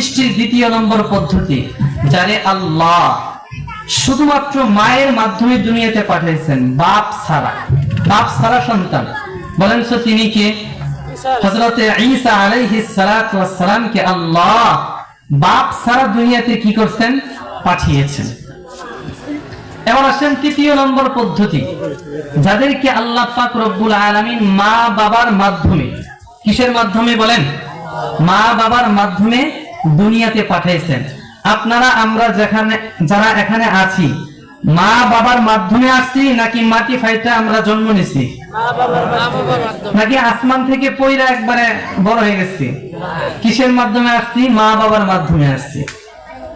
সৃষ্টির দ্বিতীয় নম্বর পদ্ধতি, যারে আল্লাহ শুধুমাত্র মায়ের মাধ্যমে দুনিয়াতে পাঠিয়েছেন, বাপ ছাড়া। বাপ ছাড়া সন্তান। বলেন তো তিনি কে? হযরতে ঈসা আলাইহিস সালাতু আল্লাহ বাপ ছাড়া দুনিয়াতে কি করছেন? পাঠিয়েছেন। এবার আসেন তৃতীয় নম্বর পদ্ধতি, যাদেরকে আল্লাহ পাক রব্বুল মা বাবার মাধ্যমে, কিসের মাধ্যমে বলেন? মা বাবার মাধ্যমে দুনিয়াতে পাঠাইছেন। আপনারা আমরা যেখানে যারা এখানে আছি, মা বাবার মাধ্যমে আসছি নাকি মাটি ফাইটা আমরা জন্ম নিছি? নাকি আসমান থেকে পইরা একবারে বড় হয়ে গেছি? কিসের মাধ্যমে আসছি? মা বাবার মাধ্যমে আসছি।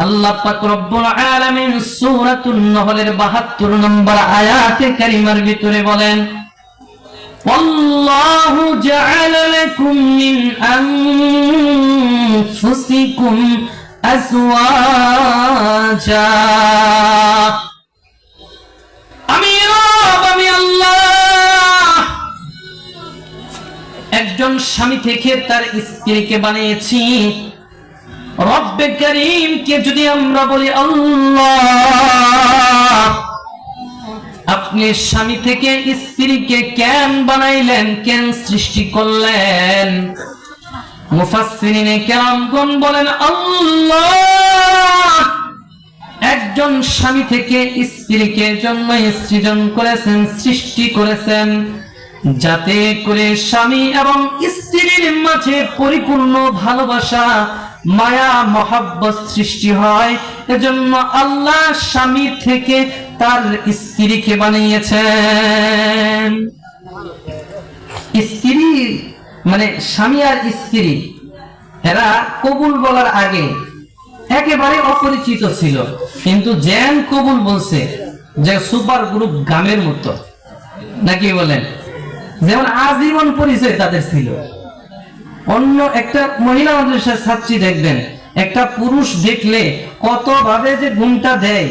আল্লাহ পাক রব্বুল আলামিন সূরাতুন নহলের 72 নম্বর আয়াতে কারিমার ভিতরে বলেন والله جعل لكم من أنفسكم أزواجا আমি রব আমি আল্লাহ একজন স্বামী থেকে তার স্ত্রীকে বানিয়েছি রব্বে করিমকে যদি আমরা বলি আল্লাহ আপনি স্বামী থেকে স্ত্রীকে কেন বানাইলেন, কেন সৃষ্টি করলেন? বলেন একজন স্বামী থেকে স্ত্রীকে জন্য সৃজন করেছেন, সৃষ্টি করেছেন। যাতে করে স্বামী এবং স্ত্রীর মাঝে পরিপূর্ণ ভালোবাসা, মায়া, মহাব্বত সৃষ্টি হয়, এজন্য আল্লাহ স্বামী থেকে তার স্ত্রীকে বানিয়েছেন। স্ত্রী মানে স্বামী আর স্ত্রী, এরা কবুল বলার আগে একেবারে অপরিচিত ছিল। কিন্তু জ্যান কবুল বলছে যে সুপার গ্রুপ গামের মতো। নাকি বলেন? যেমন আজীবন পরিচয় তাদের ছিল। অন্য একটা মহিলা মাদ্রাসার ছাত্রী দেখবেন, একটা পুরুষ দেখলে কত ভাবে যে ঘুমটা দেয়।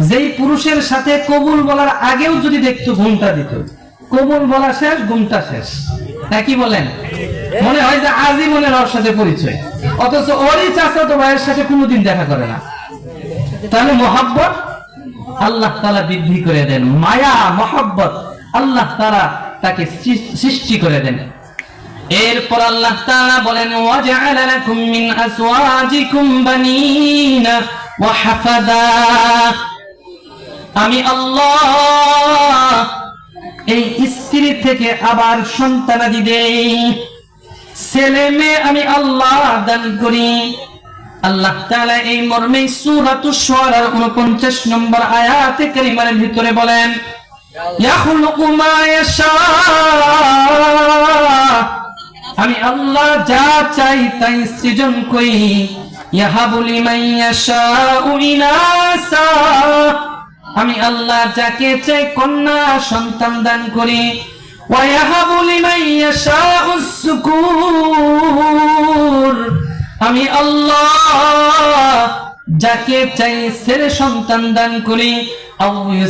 যেই পুরুষের সাথে কবুল বলার আগেও যদি দেখতো ঘুমটা দিত, কবুল বলা শেষ, ঘুমটা শেষ। নাকি বলেন? মনে হয় যে আজীবনের ওর সাথে পরিচয়। অথচ ওরই চাচা তো ভাইয়ের সাথে কোনোদিন দেখা করে না। তাহলে মোহাব্বত আল্লাহ তালা বৃদ্ধি করে দেন। মায়া, মোহাব্বত আল্লাহ তারা তাকে সৃষ্টি করে দেন। এরপর আল্লাহ তাআলা বলেন, ওয়াজআলা লাকুম মিন আজওয়াজিকুম বানিনা ওয়া হাফাদা। আমি আল্লাহ। এই স্ত্রী থেকে আবার সন্তানাদি দেই ছেলে মেয়ে আমি আল্লাহ দান করি। আল্লাহ এই মর্মে শুআরার 49 নম্বর আয়াতে কারিমার ভিতরে বলেন আমি আল্লাহ যা চাই তাই সৃজন করি। ইয়াহাবু লিমান ইয়াশাউ ইনাসা। আমি আল্লাহ যাকে চাই কন্যা সন্তান দান করি। আমি আল্লাহ যাকে চাই ছেলে সন্তান দান করি। ওয়া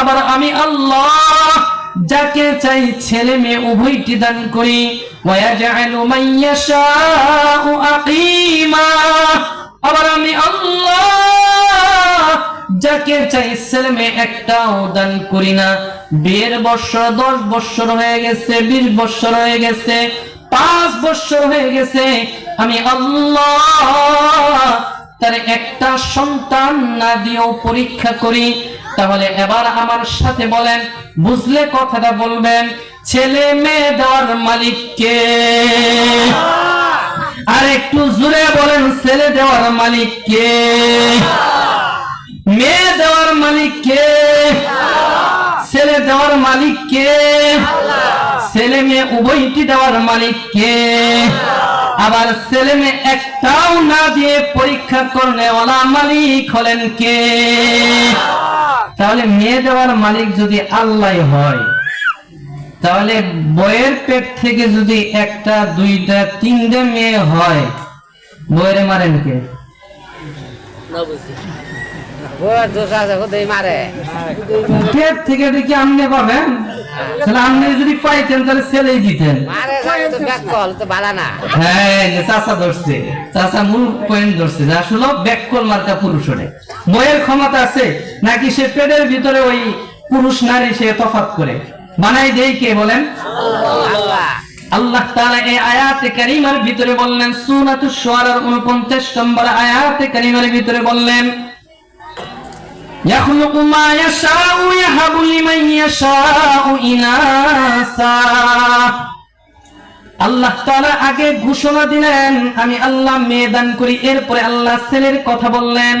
আবার আমি আল্লাহ যাকে চাই ছেলে মেয়ে উভয়টি দান করি। ওয়াজালু মাইয়াশাউ আকিমা। আবার আমি আল্লাহ, যাকে চাই ছেলে মেয়ে একটাও দান করি না। বিয়ের বছর, দশ বছর হয়ে গেছে, বিশ বছর হয়ে গেছে, পাঁচ বছর হয়ে গেছে। আমি আল্লাহ, তার একটা সন্তান না দিয়েও পরীক্ষা করি। তাহলে এবার আমার সাথে বলেন, বুঝলে কথাটা বলবেন ছেলে মেয়ে দেওয়ার মালিককে। আর একটু জুড়ে বলেন, ছেলে দেওয়ার মালিককে মেয়ে দেওয়ার মালিককে ছেলে দেওয়ার মালিককে ছেলে মেয়ে উভয়টি দেওয়ার মালিককে আবার ছেলে মেয়ে একটাও না দিয়ে পরীক্ষা করলে ওলা মালিক হলেন কে? তাহলে মেয়ে দেওয়ার মালিক যদি আল্লাহ হয় তাহলে বইয়ের পেট থেকে যদি একটা দুইটা তিনটে মেয়ে হয় বইয়ের মারেন কে? পেট থেকে আমনে পাবেন তাহলে আমনে যদি পাইতেন তাহলে ছেলেই দিতেন। হ্যাঁ চাচা ধরছে। চাচা মূল পয়েন্ট ধরছে যে আসলে ব্যাককল মার্কা পুরুষ ক্ষমতা আছে নাকি সে পেটের ভিতরে ওই পুরুষ নারী সে তফাৎ করে? বানাই দেই কে বলেন আল্লাহ আল্লাহ তাআলা এই আয়াতে কারিমার ভিতরে বললেন সূরাতুশ শুআরার 49 নম্বর আয়াতে কারিমার ভিতরে বললেন يخلق ما يشاء يهب لمن يشاء إناثا আল্লাহ তাআলা আগে ঘোষণা দিলেন আমি আল্লাহ মেয়ে দান করি এরপরে আল্লাহ ছেলের কথা বললেন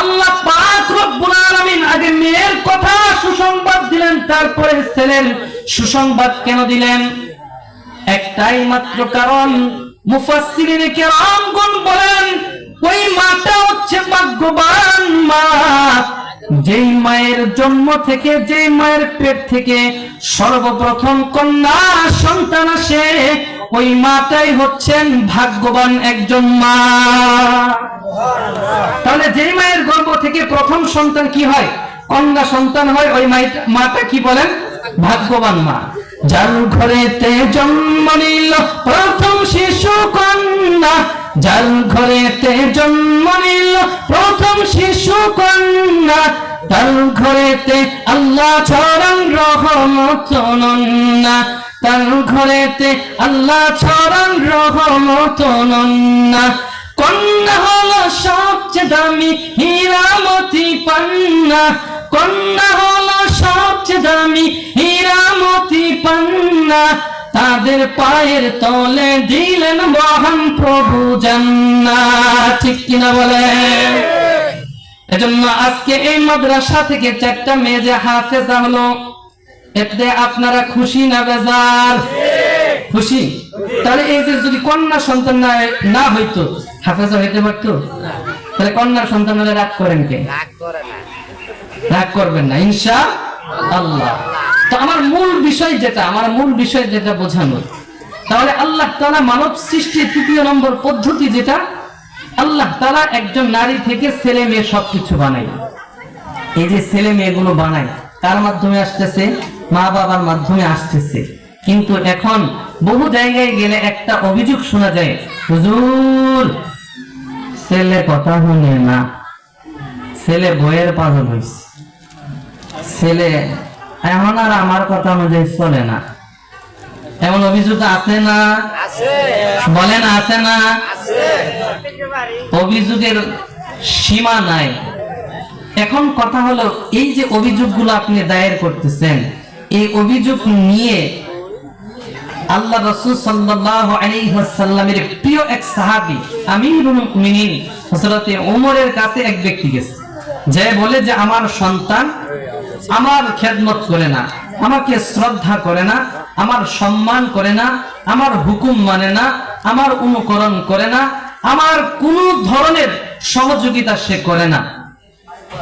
আল্লাহ পাক রব্বুল আলামিন আগে মেয়ের কথা সুসংবাদ দিলেন, তারপরে ছেলের সুসংবাদ কেন দিলেন? একটাই মাত্র কারণ, মুফাসসিরিনে কেরামগণ বলেন, ওই মাটা হচ্ছে ভাগ্যবান মা। যেই মায়ের জন্ম থেকে, যেই মায়ের পেট থেকে সর্বপ্রথম কন্যা সন্তান আসে ওই মাটাই হচ্ছেন ভাগ্যবান একজন মা। তাহলে যেই মায়ের গর্ভ থেকে প্রথম সন্তান কি হয়? কন্যা সন্তান হয়, ওই মাটা কি বলেন? ভাগ্যবান মা। যার ঘরেতে জন্ম নিল প্রথম শিশু কন্যা, যার ঘরেতে জন্ম নিল প্রথম শিশু কন্যা, তার ঘরেতে আল্লাহ ছড়ান রহমত নন্না। তার ঘরেতে আল্লাহ ছড়ান রহমত নন্না কন্যা হলো সবচেয়ে দামি হীরামতি পান্না। কন্যা হলো সবচেয়ে দামি হীরামতি পান্না। তাদের পায়ের তলে দিলেন মহান প্রভু জান্নাত। ঠিক কিনা বলেন? এজন্য আজকে এই মাদ্রাসা থেকে চারটা মেয়ে যে হাফেজা হলো এতে আপনারা খুশি না বেজার? খুশি? তাহলে এই যে যদি কন্যা সন্তান না হইতো হাফেজা হইতে পারতো? তাহলে কন্যা সন্তান হলে রাগ করেন কে? রাগ করে করবেন না ইনশা আল্লাহ। তো আমার মূল বিষয় যেটা আমার মূল বিষয় যেটা বোঝানো তাহলে আল্লাহ তাআলা মানব সৃষ্টির তৃতীয় নম্বর পদ্ধতি যেটা আল্লাহ তাআলা একজন নারী থেকে ছেলে মেয়ে সবকিছু বানায় এই যে ছেলে মেয়েগুলো বানায় তার মাধ্যমে আসতেছে মা বাবার মাধ্যমে আসতেছে। কিন্তু এখন বহু জায়গায় গেলে একটা অভিযোগ শোনা যায় হুজুর ছেলে কথা শুনে না। ছেলে বইয়ের পাগল হয়েছে ছেলে এখন আর আমার কথা অনুযায়ী চলে না। এমন অভিযোগ আছে না? বলেন আছে না? অভিযোগের সীমা নাই। এখন কথা হলো, এই যে অভিযোগগুলো আপনি দায়ের করতেছেন, এই অভিযোগ নিয়ে আল্লাহ রসুল ওয়াসাল্লামের প্রিয় এক সাহাবী আমিরুল মুমিনিন হযরত ওমরের কাছে এক ব্যক্তি গেছে। যে বলে যে, আমার সন্তান আমার খেদমত করে না, আমাকে শ্রদ্ধা করে না, আমার সম্মান করে না, আমার হুকুম মানে না, আমার অনুকরণ করে না, আমার কোন ধরনের সহযোগিতা সে করে না।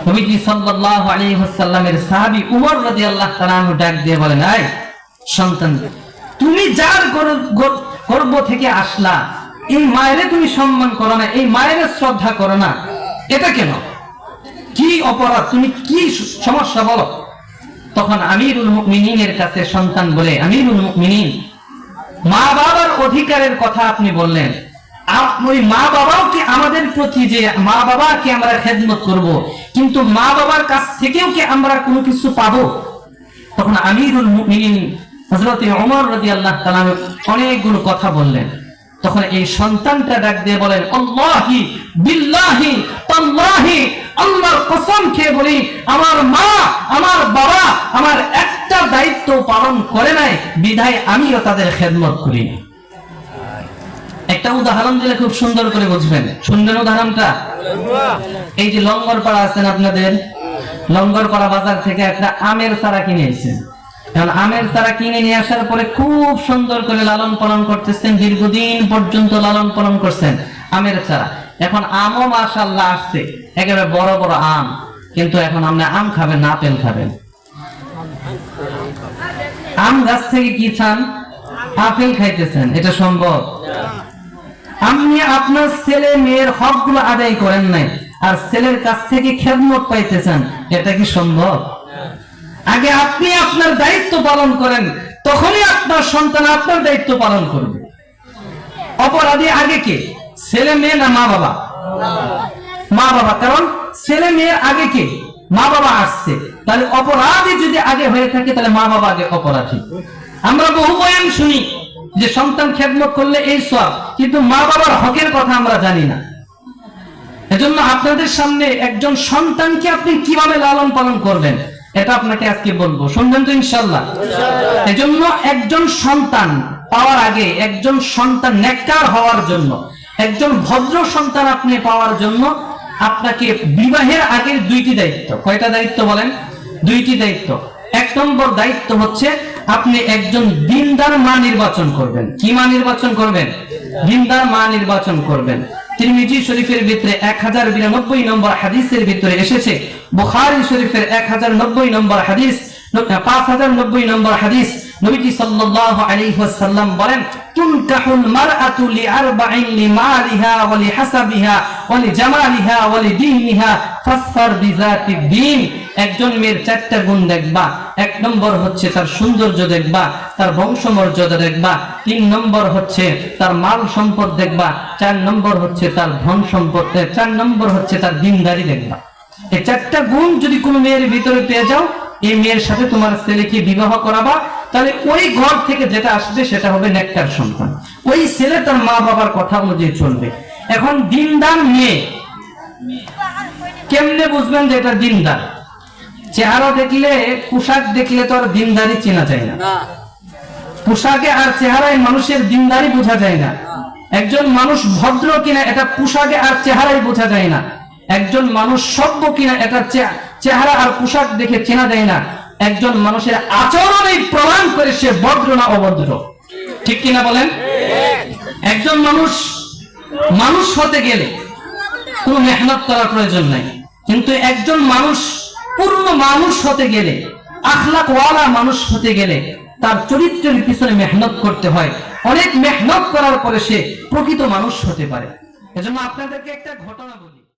নবীজি সাল্লাল্লাহু আলাইহি ওয়াসাল্লামের সাহাবী উমর রাদিয়াল্লাহু তাআলা ডাক দিয়ে বলেন সন্তান, তুমি যার গর- গর- থেকে আসলা, এই মায়েরে তুমি সম্মান করো না, এই মায়ের শ্রদ্ধা করো না, এটা কেন? কি অপরাধ? তুমি কি সমস্যা বলো? তখন আমিরুল মুমিনিনের কাছে সন্তান বলে, আমিরুল মুমিনিন মা বাবার অধিকারের কথা আপনি বললেন ওই মা বাবাও কি আমাদের প্রতি যে মা বাবাকে আমরা খেদমত করব? কিন্তু মা বাবার কাছ থেকেও কি আমরা কোনো কিছু তখন আমিরুল ওমর রাদিয়াল্লাহু তাআলা অনেকগুলো কথা বললেন। তখন এই সন্তানটা ডাক দিয়ে বলেন, আল্লাহি কসম খেয়ে বলি, আমার মা, আমার বাবা, আমার একটা দায়িত্ব পালন করে নাই, বিধায় আমিও তাদের খেদমত করি না। একটা উদাহরণ দিলে খুব সুন্দর করে বুঝবেন। শুনবেন উদাহরণটা? এই যে লঙ্গরপাড়া আছেন আপনাদের লঙ্গরপাড়া বাজার থেকে একটা আমের চারা কিনে এসেছেন। এখন আমের চারা কিনে নিয়ে আসার পরে খুব সুন্দর করে লালন পালন করতেছেন, দীর্ঘদিন পর্যন্ত লালন পালন করছেন আমের চারা। এখন আমও মাশাল্লাহ আসছে, একেবারে বড় বড় আম, কিন্তু এখন আপনি আম খাবেন না, আপেল খাবেন। আম গাছ থেকে কি চান? আপেল খাইতেছেন, এটা সম্ভব। আপনি আপনার ছেলে, মেয়ের হকগুলো আদায় করেন নাই আর ছেলের কাছ থেকে খেদমত পাইতেছেন, এটা কি সম্ভব? আগে আপনি আপনার দায়িত্ব পালন করেন, তখনই আপনার সন্তান আপনার দায়িত্ব পালন করবে। অপরাধী আগে কে? ছেলে, মেয়ে না মা বাবা? মা বাবা, কারণ ছেলে, মেয়ের আগে কে? মা বাবা আসছে। তাহলে অপরাধী যদি আগে হয়ে থাকে, তাহলে মা বাবা আগে অপরাধী। আমরা বহু বয়ান শুনি যে সন্তান খেদমত করলে এই সব কিন্তু মা বাবার হকের কথা আমরা জানি না। এজন্য আপনাদের সামনে একজন সন্তানকে আপনি কীভাবে লালন পালন করবেন এটা আপনাকে আজকে বলব। শুনবেন তো ইনশাল্লাহ এজন্য একজন সন্তান পাওয়ার আগে একজন সন্তান নেককার হওয়ার জন্য একজন ভদ্র সন্তান আপনি পাওয়ার জন্য আপনাকে বিবাহের আগের দুইটি দায়িত্ব। কয়টা দায়িত্ব বলেন? দুইটি দায়িত্ব। এক নম্বর দায়িত্ব হচ্ছে আপনি একজন দিনদার মা নির্বাচন করবেন। কি মা নির্বাচন করবেন? দিনদার মা নির্বাচন করবেন। তিরমিজি শরীফের ভিতরে এক হাজার বিরানব্বই নম্বর হাদিসের ভিতরে এসেছে। বুখারি শরীফের এক হাজার নব্বই নম্বর হাদিস একজন মেয়ের চারটা গুণ দেখবা। এক নম্বর হচ্ছে তার সৌন্দর্য দেখবা, তার বংশমর্যাদা দেখবা। তিন নম্বর হচ্ছে তার মাল সম্পদ দেখবা। চার নম্বর হচ্ছে তার ধন সম্পদ, চার নম্বর হচ্ছে তার দিনদারি দেখবা। এই চারটা গুণ যদি কোনো মেয়ের ভিতরে পেয়ে যাও এই মেয়ের সাথে তোমার ছেলেকে বিবাহ করাবা তাহলে ওই ঘর থেকে যেটা আসবে সেটা হবে নেককার সন্তান। ওই ছেলে তার মা বাবার কথা অনুযায়ী চলবে। এখন দিনদার মেয়ে কেমনে বুঝবেন যে এটা দিনদার? চেহারা দেখলে পোশাক দেখলে তো আর দিনদারি চেনা যায় না। পোশাকে আর চেহারায় মানুষের দিনদারি বোঝা যায় না। একজন মানুষ ভদ্র কিনা এটা পোশাকে আর চেহারায় বোঝা যায় না। একজন মানুষ সভ্য কিনা এটা চেহারা আর পোশাক দেখে চেনা যায় না। একজন মানুষের আচরণেই প্রমাণ করে সে ভদ্র না অভদ্র। ঠিক কিনা বলেন? একজন মানুষ মানুষ হতে গেলে কোনো মেহনত করার প্রয়োজন নাই। কিন্তু একজন মানুষ পূর্ণ মানুষ হতে গেলে আখলাক ওয়ালা মানুষ হতে গেলে তার চরিত্রের পিছনে মেহনত করতে হয়। অনেক মেহনত করার পরে সে প্রকৃত মানুষ হতে পারে। এজন্য আপনাদেরকে একটা ঘটনা বলি।